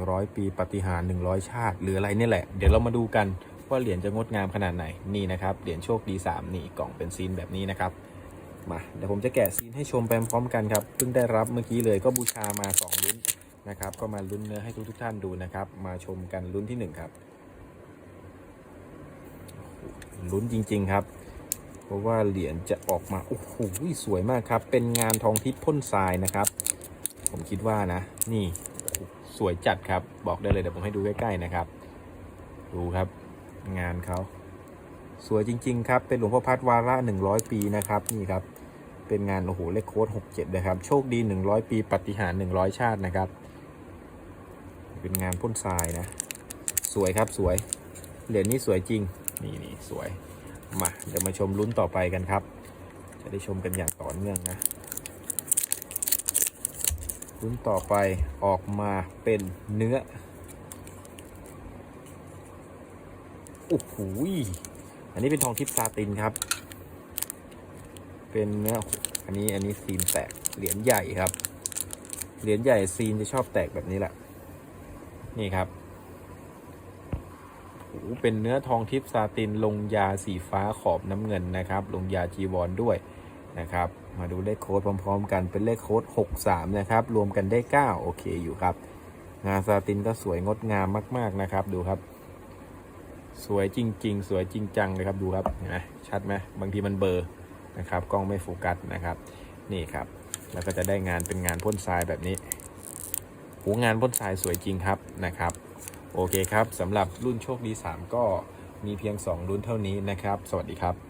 100 ปีปฏิหาร100 ชาติ หรืออะไรนี่แหละ เดี๋ยวเรามาดูกันว่าเหรียญจะงดงามขนาดไหนนี่นะครับเหรียญโชคดี 3 นี่กล่องเป็นซีนแบบนี้นะครับมาเดี๋ยวผมจะแกะซีนให้ชมไปพร้อมกันครับเพิ่งได้รับเมื่อกี้เลยก็บูชามา2ลุ้นนะครับก็มาลุ้นเนื้อให้ทุกทุกท่านดูนะครับ มาชมกันลุ้นที่ 1 ครับลุ้นจริง ๆ ครับ เพราะว่าเหรียญจะออกมาโอ้โหสวยมากครับ เป็นงานทองทิพย์พ่นทรายนะครับ ผมคิดว่านะ นี่ สวยจัดครับ บอกได้เลยเดี๋ยวผมให้ดูใกล้ๆนะครับ ดูครับ งานเขาสวยจริง ๆ ครับ เป็นหลวงพ่อพัดวาระ100ปีนะครับนี่ครับ เป็นงานโอ้โหเลขโค้ด67นะครับ โชคดี100ปีปฏิหารย์100ชาตินะครับ เป็นงานพ่นทรายนะ สวยครับสวย เหรียญนี้สวยจริง นี่นี่สวย มา เดี๋ยวมาชมลุ้นต่อไปกันครับ จะได้ชมกันอย่างต่อเนื่องนะ ลุ้นต่อไปออกมาเป็นเนื้อ โอ้โหยอันนี้เป็นทองทิพซาตินครับ เป็นเนื้อ อันนี้อันนี้ซีนแตก เหรียญใหญ่ครับ เหรียญใหญ่ซีนจะชอบแตกแบบนี้แหละ นี่ครับโอ้เป็นเนื้อทองทิพซาตินลงยาสีฟ้าขอบน้ำเงินนะครับ ลงยาจีวรด้วย นะครับ มาดูเลขโค้ดพร้อมๆ กันเป็นเลขโค้ด63 นะครับ รวมกันได้ 9 โอเคอยู่ครับ งานซาตินก็สวยงดงามมากๆนะครับ ดูครับ สวยจริง ๆ สวยจริงจังเลยครับดูครับเห็นไหมชัดไหมบางทีมันเบอร์นะครับกล้องไม่โฟกัสนะครับ นี่ครับ แล้วก็จะได้งานเป็นงานพ่นทรายแบบนี้หูงานพ่นทรายสวยจริงครับนะครับโอเคครับสำหรับรุ่นโชคดี 3 ก็มีเพียง 2 รุ่นเท่านี้นะครับ สวัสดีครับ